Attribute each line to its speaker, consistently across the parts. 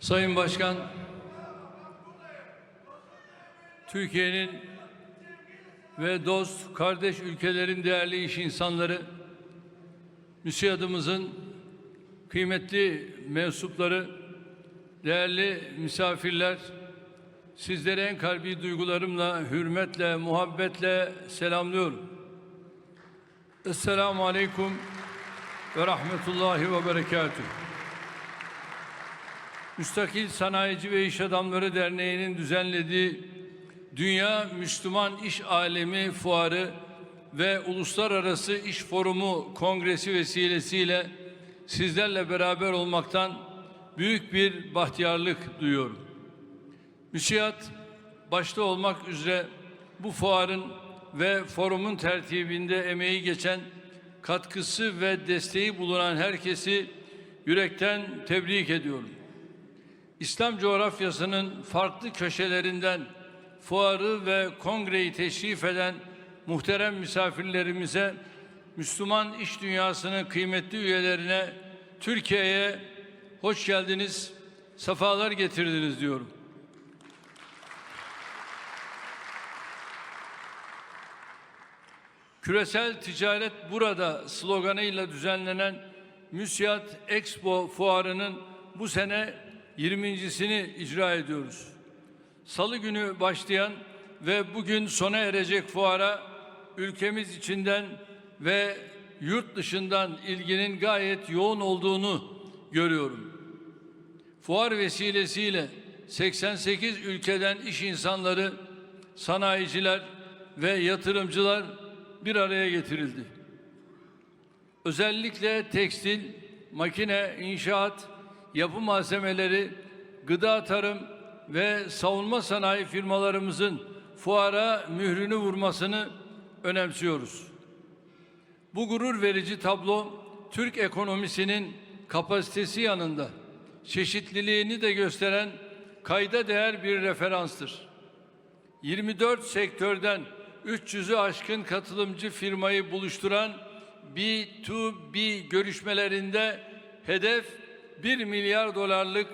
Speaker 1: Sayın Başkan, Türkiye'nin ve dost, kardeş ülkelerin değerli iş insanları, müsiyadımızın kıymetli mensupları, değerli misafirler, sizleri en kalbi duygularımla, hürmetle, muhabbetle selamlıyorum. Esselamu Aleyküm ve Rahmetullahi ve Berekatuhu. Müstakil Sanayici ve İş Adamları Derneği'nin düzenlediği Dünya Müslüman İş Alemi Fuarı ve Uluslararası İş Forumu Kongresi vesilesiyle sizlerle beraber olmaktan büyük bir bahtiyarlık duyuyorum. Müsiyat başta olmak üzere bu fuarın ve forumun tertibinde emeği geçen, katkısı ve desteği bulunan herkesi yürekten tebrik ediyorum. İslam coğrafyasının farklı köşelerinden fuarı ve kongreyi teşrif eden muhterem misafirlerimize, Müslüman iş dünyasının kıymetli üyelerine, Türkiye'ye hoş geldiniz, sefalar getirdiniz diyorum. Küresel ticaret burada sloganıyla düzenlenen Müsiyat Expo fuarının bu sene 20.sini icra ediyoruz. Salı günü başlayan ve bugün sona erecek fuara ülkemiz içinden ve yurt dışından ilginin gayet yoğun olduğunu görüyorum. Fuar vesilesiyle 88 ülkeden iş insanları, sanayiciler ve yatırımcılar bir araya getirildi. Özellikle tekstil, makine, inşaat, yapı malzemeleri, gıda tarım ve savunma sanayi firmalarımızın fuara mührünü vurmasını önemsiyoruz. Bu gurur verici tablo Türk ekonomisinin kapasitesi yanında çeşitliliğini de gösteren kayda değer bir referanstır. 24 sektörden 300'ü aşkın katılımcı firmayı buluşturan B2B görüşmelerinde hedef 1 milyar dolarlık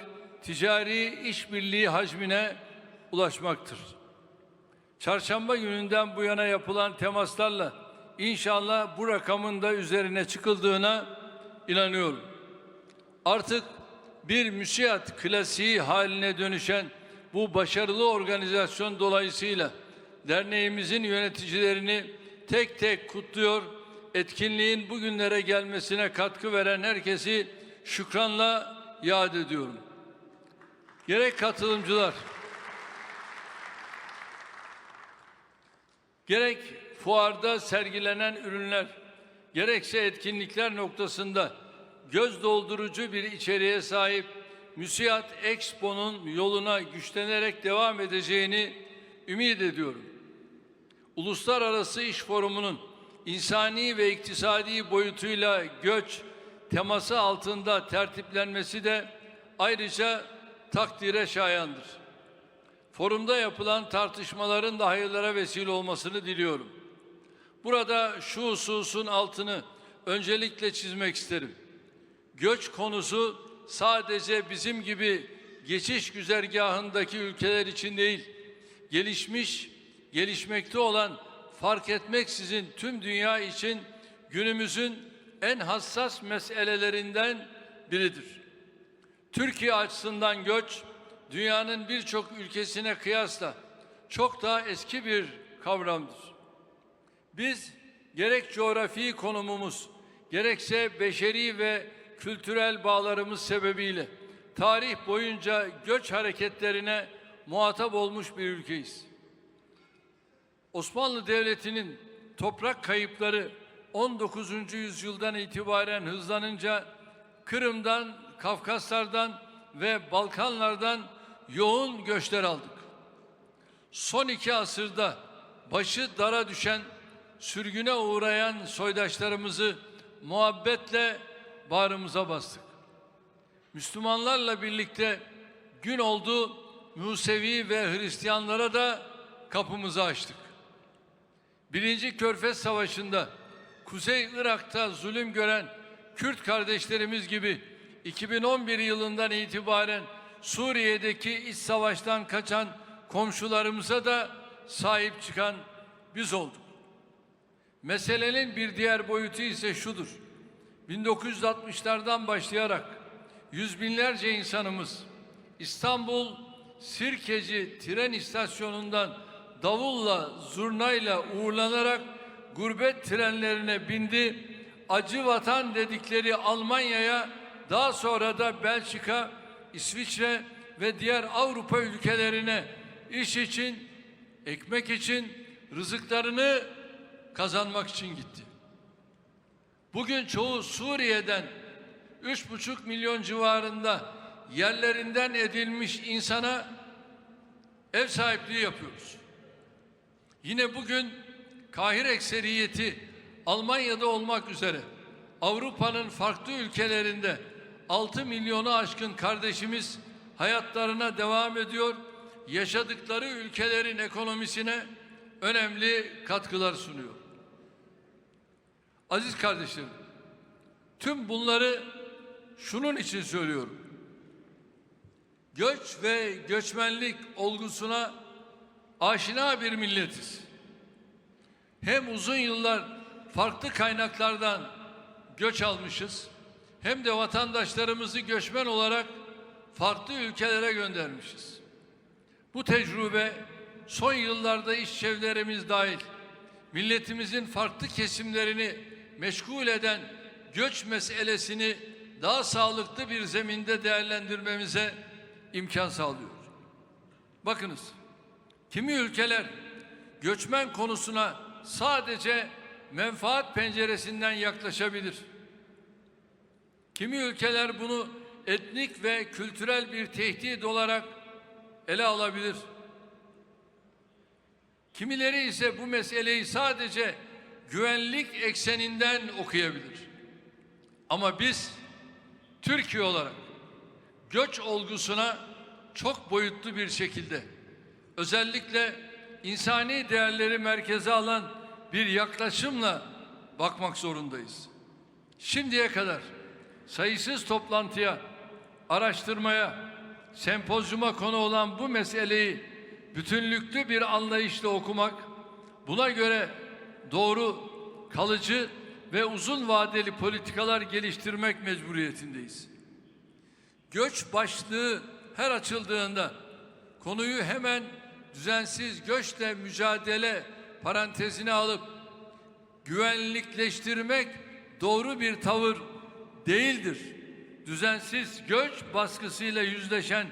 Speaker 1: ticari işbirliği hacmine ulaşmaktır. Çarşamba gününden bu yana yapılan temaslarla inşallah bu rakamın da üzerine çıkıldığına inanıyorum. Artık bir müsiyat klasiği haline dönüşen bu başarılı organizasyon dolayısıyla derneğimizin yöneticilerini tek tek kutluyor, etkinliğin bugünlere gelmesine katkı veren herkesi şükranla yad ediyorum. Gerek katılımcılar, gerek fuarda sergilenen ürünler, gerekse etkinlikler noktasında göz doldurucu bir içeriğe sahip Müsiyat Expo'nun yoluna güçlenerek devam edeceğini ümit ediyorum. Uluslararası İş Forumu'nun insani ve iktisadi boyutuyla göç teması altında tertiplenmesi de ayrıca takdire şayandır. Forumda yapılan tartışmaların da hayırlara vesile olmasını diliyorum. Burada şu hususun altını öncelikle çizmek isterim. Göç konusu sadece bizim gibi geçiş güzergahındaki ülkeler için değil, gelişmiş, gelişmekte olan fark etmeksizin tüm dünya için günümüzün en hassas meselelerinden biridir. Türkiye açısından göç, dünyanın birçok ülkesine kıyasla çok daha eski bir kavramdır. Biz gerek coğrafi konumumuz, gerekse beşeri ve kültürel bağlarımız sebebiyle tarih boyunca göç hareketlerine muhatap olmuş bir ülkeyiz. Osmanlı Devleti'nin toprak kayıpları 19. yüzyıldan itibaren hızlanınca Kırım'dan, Kafkaslardan ve Balkanlardan yoğun göçler aldık. Son iki asırda başı dara düşen, sürgüne uğrayan soydaşlarımızı muhabbetle bağrımıza bastık. Müslümanlarla birlikte gün oldu Musevi ve Hristiyanlara da kapımızı açtık. Birinci Körfez Savaşı'nda Kuzey Irak'ta zulüm gören Kürt kardeşlerimiz gibi 2011 yılından itibaren Suriye'deki iç savaştan kaçan komşularımıza da sahip çıkan biz olduk. Meselenin bir diğer boyutu ise şudur. 1960'lardan başlayarak yüz binlerce insanımız İstanbul Sirkeci tren istasyonundan davulla, zurnayla uğurlanarak gurbet trenlerine bindi. Acı vatan dedikleri Almanya'ya, daha sonra da Belçika, İsviçre ve diğer Avrupa ülkelerine iş için, ekmek için, rızıklarını kazanmak için gitti. Bugün çoğu Suriye'den 3,5 milyon civarında yerlerinden edilmiş insana ev sahipliği yapıyoruz. Yine bugün Kahire ekseriyeti Almanya'da olmak üzere Avrupa'nın farklı ülkelerinde 6 milyonu aşkın kardeşimiz hayatlarına devam ediyor. Yaşadıkları ülkelerin ekonomisine önemli katkılar sunuyor. Aziz kardeşlerim, tüm bunları şunun için söylüyorum. Göç ve göçmenlik olgusuna aşina bir milletiz. Hem uzun yıllar farklı kaynaklardan göç almışız, hem de vatandaşlarımızı göçmen olarak farklı ülkelere göndermişiz. Bu tecrübe son yıllarda iş çevrelerimiz dahil milletimizin farklı kesimlerini meşgul eden göç meselesini daha sağlıklı bir zeminde değerlendirmemize imkan sağlıyor. Bakınız, kimi ülkeler göçmen konusuna sadece menfaat penceresinden yaklaşabilir. Kimi ülkeler bunu etnik ve kültürel bir tehdit olarak ele alabilir. Kimileri ise bu meseleyi sadece güvenlik ekseninden okuyabilir. Ama biz Türkiye olarak göç olgusuna çok boyutlu bir şekilde özellikle insani değerleri merkeze alan bir yaklaşımla bakmak zorundayız. Şimdiye kadar sayısız toplantıya, araştırmaya, sempozyuma konu olan bu meseleyi bütünlüklü bir anlayışla okumak, buna göre doğru, kalıcı ve uzun vadeli politikalar geliştirmek mecburiyetindeyiz. Göç başlığı her açıldığında konuyu hemen düzensiz göçle mücadele parantezine alıp güvenlikleştirmek doğru bir tavır değildir. Düzensiz göç baskısıyla yüzleşen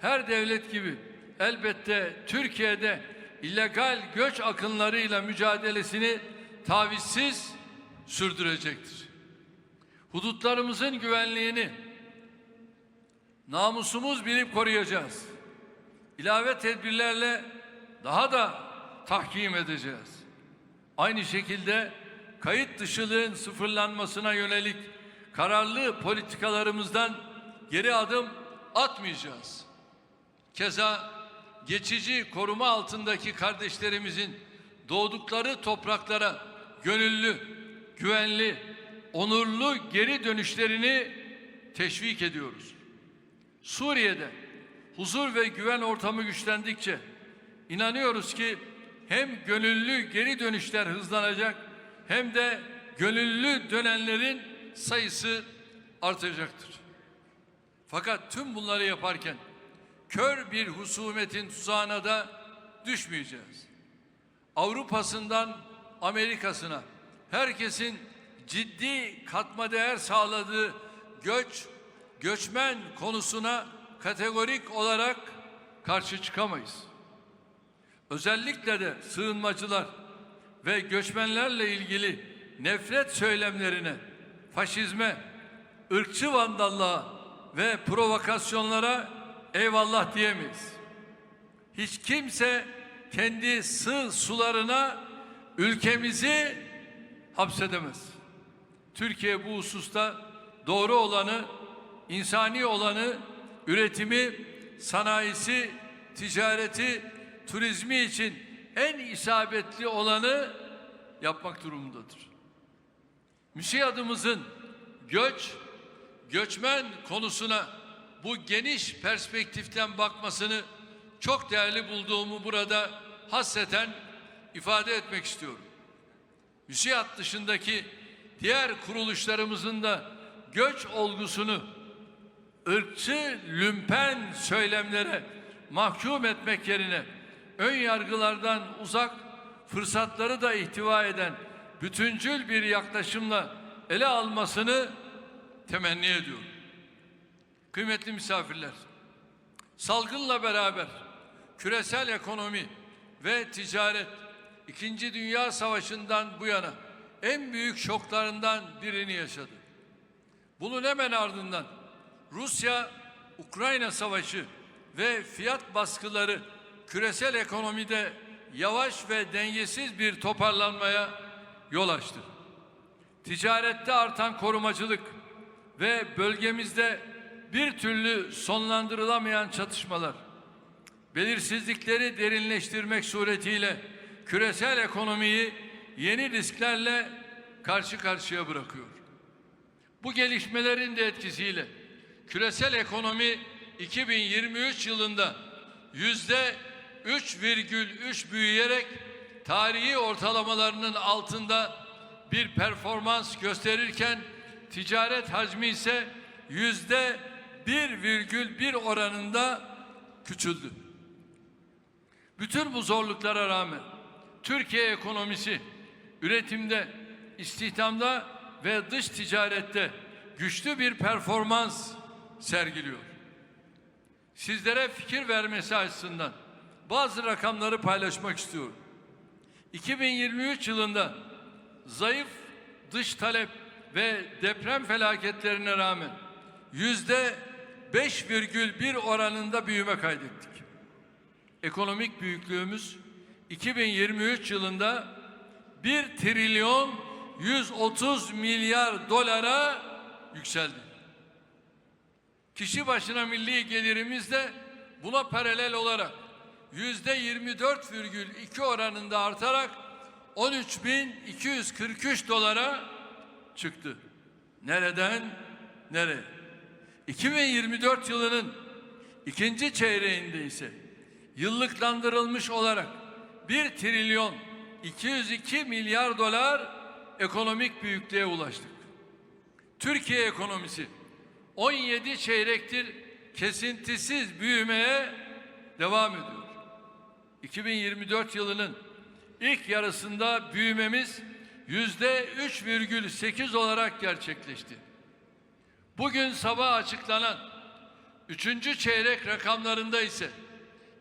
Speaker 1: her devlet gibi elbette Türkiye'de illegal göç akınlarıyla mücadelesini tavizsiz sürdürecektir. Hudutlarımızın güvenliğini namusumuz bilip koruyacağız. İlave tedbirlerle daha da tahkim edeceğiz. Aynı şekilde kayıt dışılığın sıfırlanmasına yönelik kararlı politikalarımızdan geri adım atmayacağız. Keza geçici koruma altındaki kardeşlerimizin doğdukları topraklara gönüllü, güvenli, onurlu geri dönüşlerini teşvik ediyoruz. Suriye'de huzur ve güven ortamı güçlendikçe inanıyoruz ki hem gönüllü geri dönüşler hızlanacak hem de gönüllü dönenlerin sayısı artacaktır. Fakat tüm bunları yaparken kör bir husumetin tuzağına da düşmeyeceğiz. Avrupa'sından Amerika'sına herkesin ciddi katma değer sağladığı göç, göçmen konusuna kategorik olarak karşı çıkamayız. Özellikle de sığınmacılar ve göçmenlerle ilgili nefret söylemlerine, faşizme, ırkçı vandallığa ve provokasyonlara eyvallah diyemeyiz. Hiç kimse kendi sığ sularına ülkemizi hapsedemez. Türkiye bu hususta doğru olanı, insani olanı, üretimi, sanayisi, ticareti, turizmi için en isabetli olanı yapmak durumundadır. MÜSİAD'ımızın göç, göçmen konusuna bu geniş perspektiften bakmasını çok değerli bulduğumu burada hasreten ifade etmek istiyorum. MÜSİAD dışındaki diğer kuruluşlarımızın da göç olgusunu ırkçı lümpen söylemlere mahkum etmek yerine ön yargılardan uzak fırsatları da ihtiva eden bütüncül bir yaklaşımla ele almasını temenni ediyorum. Kıymetli misafirler, salgınla beraber küresel ekonomi ve ticaret İkinci Dünya Savaşı'ndan bu yana en büyük şoklarından birini yaşadı. Bunun hemen ardından Rusya-Ukrayna savaşı ve fiyat baskıları küresel ekonomide yavaş ve dengesiz bir toparlanmaya yol açtı. Ticarette artan korumacılık ve bölgemizde bir türlü sonlandırılamayan çatışmalar, belirsizlikleri derinleştirmek suretiyle küresel ekonomiyi yeni risklerle karşı karşıya bırakıyor. Bu gelişmelerin de etkisiyle küresel ekonomi 2023 yılında yüzde 3,3 büyüyerek tarihi ortalamalarının altında bir performans gösterirken ticaret hacmi ise yüzde 1,1 oranında küçüldü. Bütün bu zorluklara rağmen Türkiye ekonomisi üretimde, istihdamda ve dış ticarette güçlü bir performans sergiliyor. Sizlere fikir vermesi açısından bazı rakamları paylaşmak istiyorum. 2023 yılında zayıf dış talep ve deprem felaketlerine rağmen yüzde 5,1 oranında büyüme kaydettik. Ekonomik büyüklüğümüz 2023 yılında 1 trilyon 130 milyar dolara yükseldi. Kişi başına milli gelirimiz de buna paralel olarak yüzde 24,2 oranında artarak 13.243 dolara çıktı. Nereden nereye? 2024 yılının ikinci çeyreğinde ise yıllıklandırılmış olarak 1 trilyon 202 milyar dolar ekonomik büyüklüğe ulaştık. Türkiye ekonomisi 17 çeyrektir kesintisiz büyümeye devam ediyor. 2024 yılının ilk yarısında büyümemiz yüzde 3,8 olarak gerçekleşti. Bugün sabah açıklanan üçüncü çeyrek rakamlarında ise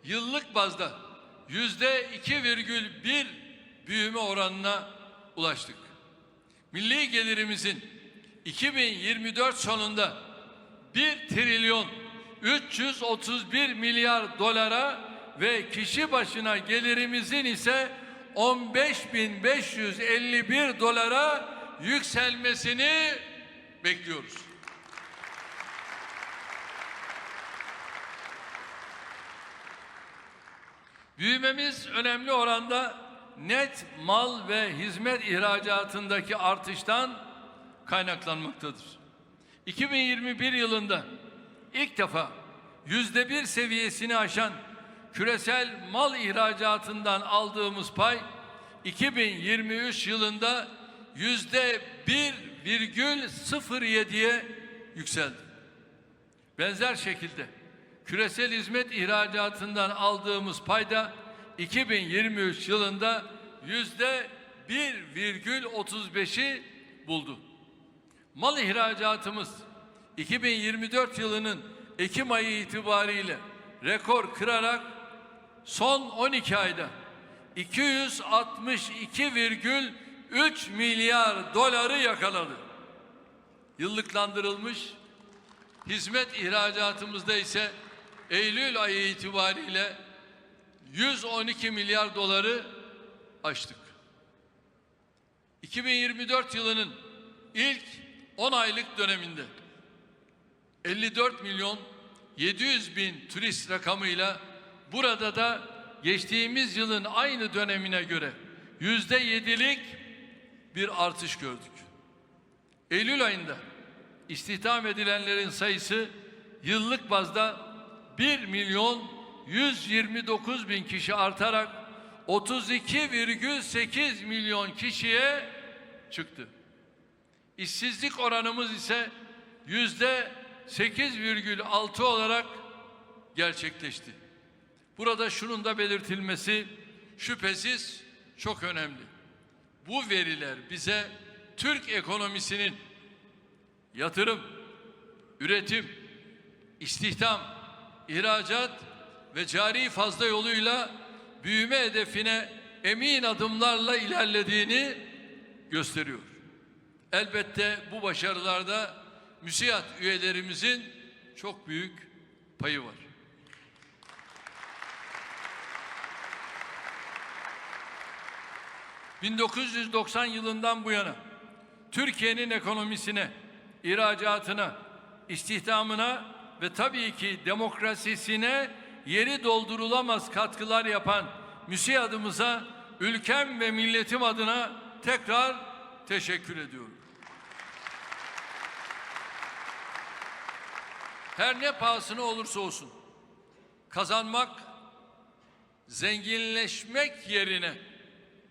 Speaker 1: yıllık bazda yüzde 2,1 büyüme oranına ulaştık. Milli gelirimizin 2024 sonunda 1 trilyon 331 milyar dolara ve kişi başına gelirimizin ise 15.551 dolara yükselmesini bekliyoruz. Büyümemiz önemli oranda net mal ve hizmet ihracatındaki artıştan kaynaklanmaktadır. 2021 yılında ilk defa yüzde bir seviyesini aşan küresel mal ihracatından aldığımız pay 2023 yılında yüzde 1,07'ye yükseldi. Benzer şekilde küresel hizmet ihracatından aldığımız payda 2023 yılında yüzde 1,35'i buldu. Mal ihracatımız 2024 yılının Ekim ayı itibariyle rekor kırarak son 12 ayda 262,3 milyar doları yakaladı. Yıllıklandırılmış hizmet ihracatımızda ise Eylül ayı itibariyle 112 milyar doları aştık. 2024 yılının ilk 10 aylık döneminde 54 milyon 700 bin turist rakamıyla burada da geçtiğimiz yılın aynı dönemine göre yüzde yedilik bir artış gördük. Eylül ayında istihdam edilenlerin sayısı yıllık bazda 1 milyon 129 bin kişi artarak 32,8 milyon kişiye çıktı. İşsizlik oranımız ise yüzde 8,6 olarak gerçekleşti. Burada şunun da belirtilmesi şüphesiz çok önemli. Bu veriler bize Türk ekonomisinin yatırım, üretim, istihdam, ihracat ve cari fazla yoluyla büyüme hedefine emin adımlarla ilerlediğini gösteriyor. Elbette bu başarılarda müsiyat üyelerimizin çok büyük payı var. ...1990 yılından bu yana... ...Türkiye'nin ekonomisine, ihracatına, istihdamına... ...ve tabii ki demokrasisine yeri doldurulamaz katkılar yapan... ...müsiyadımıza ülkem ve milletim adına tekrar teşekkür ediyorum. Her ne pahasına olursa olsun kazanmak, zenginleşmek yerine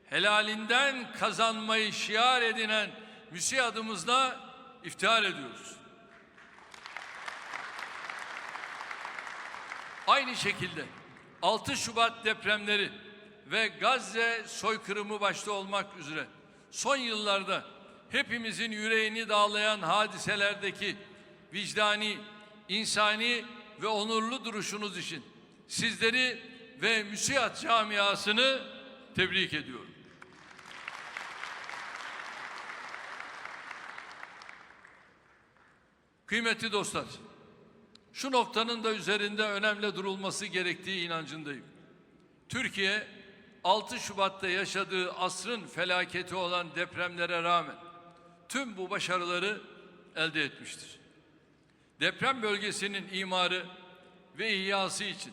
Speaker 1: helalinden kazanmayı şiar edinen müsiyadımızla iftihar ediyoruz. Aynı şekilde 6 Şubat depremleri ve Gazze soykırımı başta olmak üzere son yıllarda hepimizin yüreğini dağlayan hadiselerdeki vicdani, insani ve onurlu duruşunuz için sizleri ve müsiyat camiasını tebrik ediyorum. Kıymetli dostlar, şu noktanın da üzerinde önemli durulması gerektiği inancındayım. Türkiye 6 Şubat'ta yaşadığı asrın felaketi olan depremlere rağmen tüm bu başarıları elde etmiştir. Deprem bölgesinin imarı ve ihyası için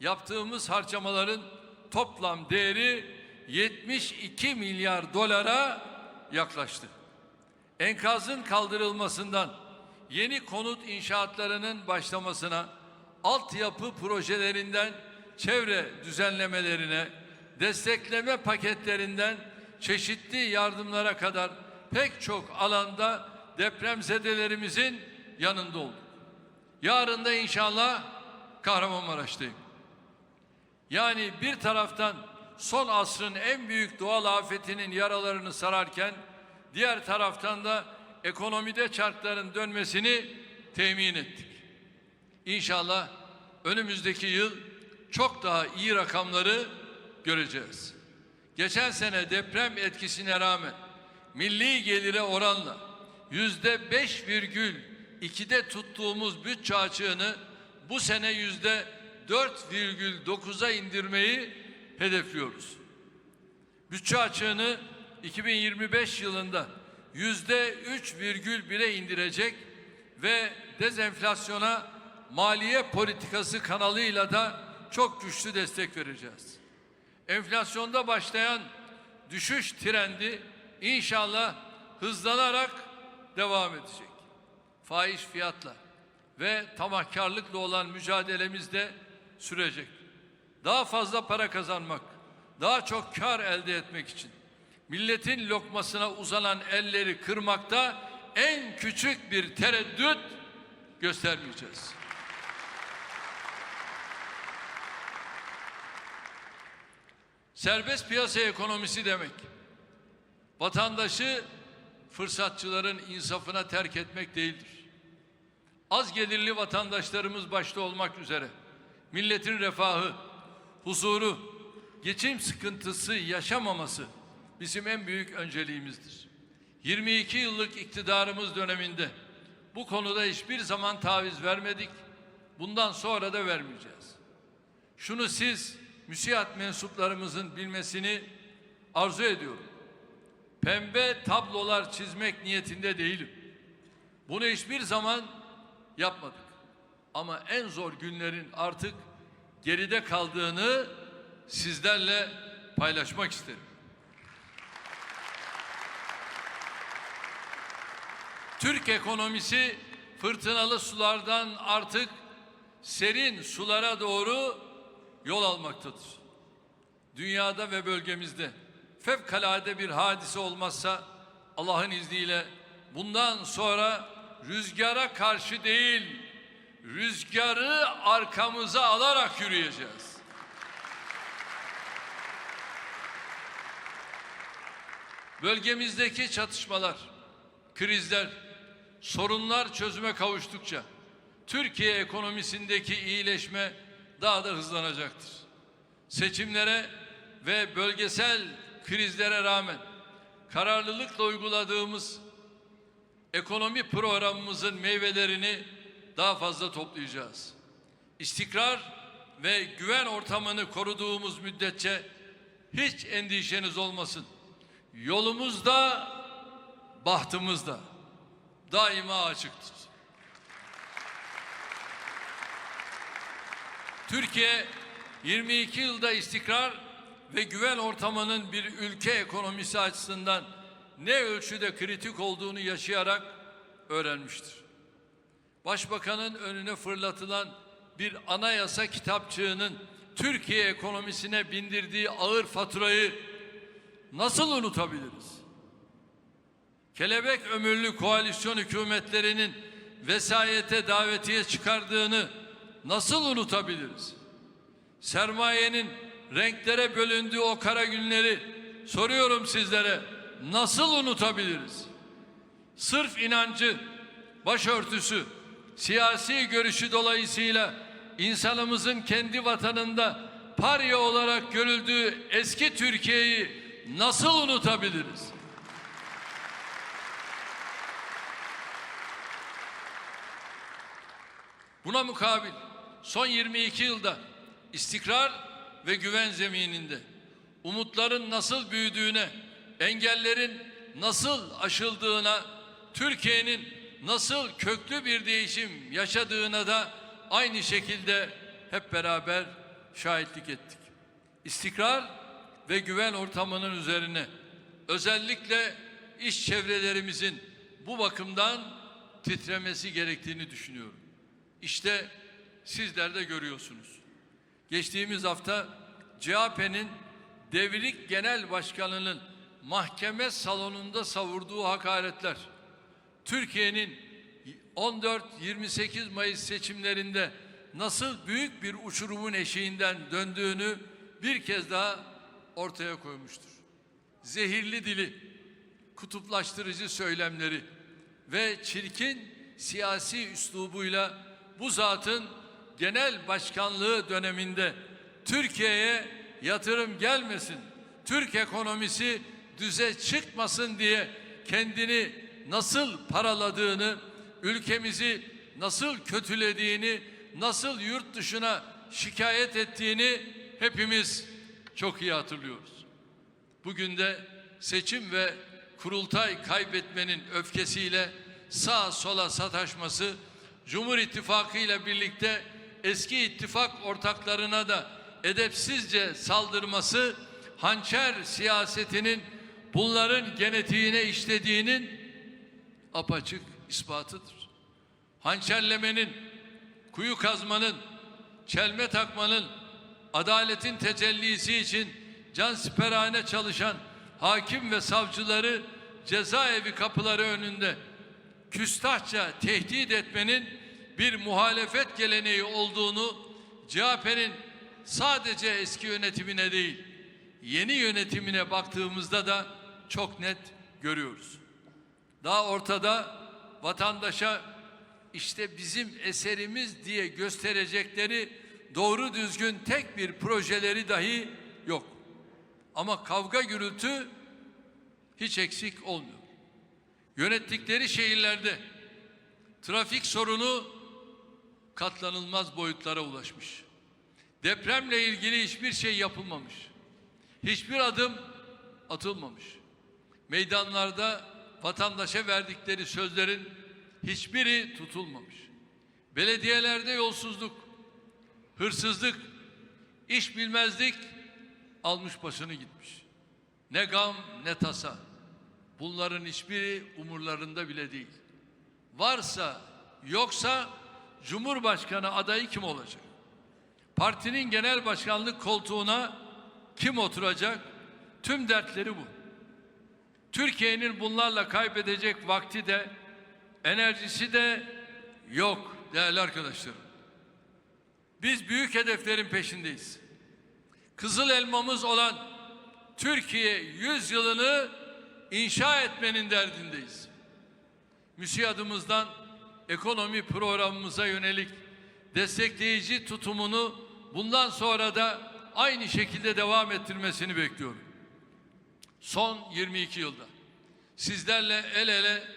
Speaker 1: yaptığımız harcamaların toplam değeri 72 milyar dolara yaklaştı. Enkazın kaldırılmasından yeni konut inşaatlarının başlamasına, altyapı projelerinden çevre düzenlemelerine, destekleme paketlerinden çeşitli yardımlara kadar pek çok alanda depremzedelerimizin yanında olduk. Yarın da inşallah Kahramanmaraş'tayım. Yani bir taraftan son asrın en büyük doğal afetinin yaralarını sararken diğer taraftan da ekonomide çarkların dönmesini temin ettik. İnşallah önümüzdeki yıl çok daha iyi rakamları göreceğiz. Geçen sene deprem etkisine rağmen milli gelire oranla yüzde beş virgül ikide tuttuğumuz bütçe açığını bu sene yüzde dört virgül dokuza indirmeyi hedefliyoruz. Bütçe açığını 2025 yılında yüzde üç virgül bire indirecek ve dezenflasyona maliye politikası kanalıyla da çok güçlü destek vereceğiz. Enflasyonda başlayan düşüş trendi inşallah hızlanarak devam edecek. Faiz fiyatla ve tamahkarlıkla olan mücadelemiz de sürecek. Daha fazla para kazanmak, daha çok kar elde etmek için milletin lokmasına uzanan elleri kırmakta en küçük bir tereddüt göstermeyeceğiz. Serbest piyasa ekonomisi demek vatandaşı fırsatçıların insafına terk etmek değildir. Az gelirli vatandaşlarımız başta olmak üzere milletin refahı, huzuru, geçim sıkıntısı yaşamaması bizim en büyük önceliğimizdir. 22 yıllık iktidarımız döneminde bu konuda hiçbir zaman taviz vermedik. Bundan sonra da vermeyeceğiz. Şunu siz müsiat mensuplarımızın bilmesini arzu ediyorum. Pembe tablolar çizmek niyetinde değilim. Bunu hiçbir zaman yapmadık. Ama en zor günlerin artık geride kaldığını sizlerle paylaşmak isterim. Türk ekonomisi fırtınalı sulardan artık serin sulara doğru yol almaktadır. Dünyada ve bölgemizde fevkalade bir hadise olmazsa Allah'ın izniyle bundan sonra rüzgara karşı değil, rüzgarı arkamıza alarak yürüyeceğiz. Bölgemizdeki çatışmalar, krizler, sorunlar çözüme kavuştukça Türkiye ekonomisindeki iyileşme daha da hızlanacaktır. Seçimlere ve bölgesel krizlere rağmen kararlılıkla uyguladığımız ekonomi programımızın meyvelerini daha fazla toplayacağız. İstikrar ve güven ortamını koruduğumuz müddetçe hiç endişeniz olmasın. Yolumuzda, bahtımızda daima açıktır. Türkiye 22 yılda istikrar ve güven ortamının bir ülke ekonomisi açısından ne ölçüde kritik olduğunu yaşayarak öğrenmiştir. Başbakanın önüne fırlatılan bir anayasa kitapçığının Türkiye ekonomisine bindirdiği ağır faturayı nasıl unutabiliriz? Kelebek ömürlü koalisyon hükümetlerinin vesayete davetiye çıkardığını nasıl unutabiliriz? Sermayenin renklere bölündüğü o kara günleri soruyorum sizlere nasıl unutabiliriz? Sırf inancı, başörtüsü, siyasi görüşü dolayısıyla insanımızın kendi vatanında parya olarak görüldüğü eski Türkiye'yi nasıl unutabiliriz? Buna mukabil son 22 yılda istikrar ve güven zemininde umutların nasıl büyüdüğüne, engellerin nasıl aşıldığına, Türkiye'nin nasıl köklü bir değişim yaşadığına da aynı şekilde hep beraber şahitlik ettik. İstikrar ve güven ortamının üzerine özellikle iş çevrelerimizin bu bakımdan titremesi gerektiğini düşünüyorum. İşte sizler de görüyorsunuz. Geçtiğimiz hafta CHP'nin devrik genel başkanının mahkeme salonunda savurduğu hakaretler, Türkiye'nin 14-28 Mayıs seçimlerinde nasıl büyük bir uçurumun eşiğinden döndüğünü bir kez daha ortaya koymuştur. Zehirli dili, kutuplaştırıcı söylemleri ve çirkin siyasi üslubuyla bu zatın genel başkanlığı döneminde Türkiye'ye yatırım gelmesin, Türk ekonomisi düze çıkmasın diye kendini nasıl paraladığını, ülkemizi nasıl kötülediğini, nasıl yurt dışına şikayet ettiğini hepimiz çok iyi hatırlıyoruz. Bugün de seçim ve kurultay kaybetmenin öfkesiyle sağ sola sataşması, Cumhur İttifakı ile birlikte eski ittifak ortaklarına da edepsizce saldırması, hançer siyasetinin bunların genetiğine işlediğinin apaçık ispatıdır. Hançerlemenin, kuyu kazmanın, çelme takmanın, adaletin tecellisi için cansiperane çalışan hakim ve savcıları cezaevi kapıları önünde küstahça tehdit etmenin bir muhalefet geleneği olduğunu CHP'nin sadece eski yönetimine değil yeni yönetimine baktığımızda da çok net görüyoruz. Daha ortada vatandaşa işte bizim eserimiz diye gösterecekleri doğru düzgün tek bir projeleri dahi yok. Ama kavga gürültü hiç eksik olmuyor. Yönettikleri şehirlerde trafik sorunu katlanılmaz boyutlara ulaşmış. Depremle ilgili hiçbir şey yapılmamış. Hiçbir adım atılmamış. Meydanlarda vatandaşa verdikleri sözlerin hiçbiri tutulmamış. Belediyelerde yolsuzluk, hırsızlık, iş bilmezlik almış başını gitmiş. Ne gam ne tasa. Bunların hiçbiri umurlarında bile değil. Varsa Yoksa Cumhurbaşkanı adayı kim olacak? Partinin genel başkanlık koltuğuna kim oturacak? Tüm dertleri bu. Türkiye'nin bunlarla kaybedecek vakti de enerjisi de yok değerli arkadaşlarım. Biz büyük hedeflerin peşindeyiz. Kızıl elmamız olan Türkiye yüzyılını inşa etmenin derdindeyiz. MÜSİAD'ımızdan ekonomi programımıza yönelik destekleyici tutumunu bundan sonra da aynı şekilde devam ettirmesini bekliyorum. Son 22 yılda sizlerle el ele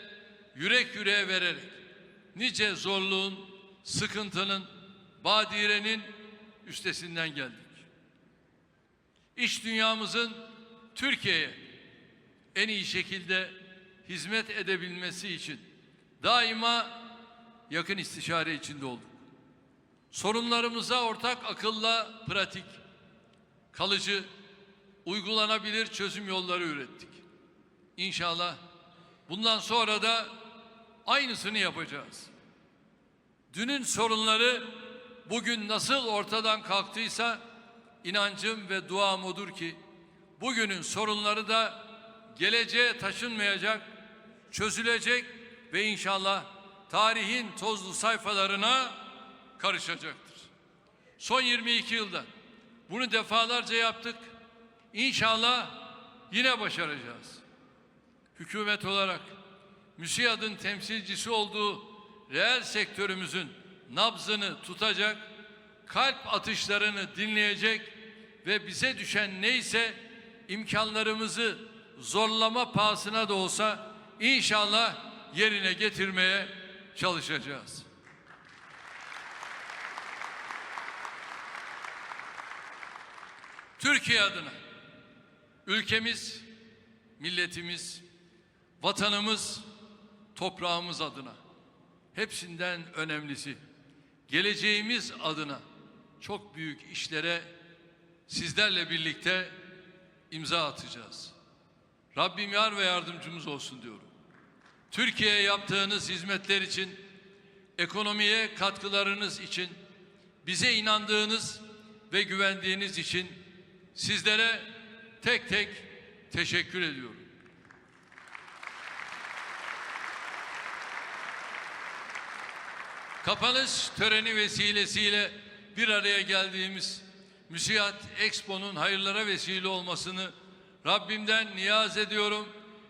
Speaker 1: yürek yüreğe vererek nice zorluğun, sıkıntının, badirenin üstesinden geldik. İş dünyamızın Türkiye'ye en iyi şekilde hizmet edebilmesi için daima yakın istişare içinde olduk. Sorunlarımıza ortak akılla pratik, kalıcı, uygulanabilir çözüm yolları ürettik. İnşallah bundan sonra da aynısını yapacağız. Dünün sorunları bugün nasıl ortadan kalktıysa inancım ve duam odur ki bugünün sorunları da geleceğe taşınmayacak, çözülecek ve inşallah tarihin tozlu sayfalarına karışacaktır. Son 22 yılda bunu defalarca yaptık. İnşallah yine başaracağız. Hükümet olarak MÜSİAD'ın temsilcisi olduğu reel sektörümüzün nabzını tutacak, kalp atışlarını dinleyecek ve bize düşen neyse imkanlarımızı zorlama pahasına da olsa inşallah yerine getirmeye çalışacağız. Türkiye adına ülkemiz, milletimiz, vatanımız, toprağımız adına hepsinden önemlisi geleceğimiz adına çok büyük işlere sizlerle birlikte imza atacağız. Rabbim yar ve yardımcımız olsun diyorum. Türkiye'ye yaptığınız hizmetler için, ekonomiye katkılarınız için, bize inandığınız ve güvendiğiniz için sizlere tek tek teşekkür ediyorum. Kapanış töreni vesilesiyle bir araya geldiğimiz Müsiyat Expo'nun hayırlara vesile olmasını Rabbimden niyaz ediyorum.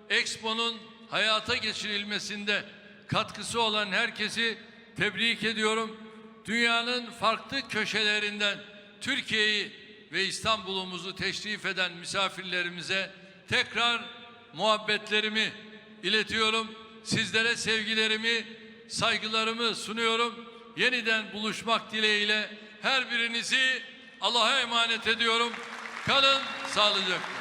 Speaker 1: Expo'nun hayata geçirilmesinde katkısı olan herkesi tebrik ediyorum. Dünyanın farklı köşelerinden Türkiye'yi ve İstanbul'umuzu teşrif eden misafirlerimize tekrar muhabbetlerimi iletiyorum. Sizlere sevgilerimi, saygılarımı sunuyorum. Yeniden buluşmak dileğiyle her birinizi Allah'a emanet ediyorum. Kalın sağlıcakla.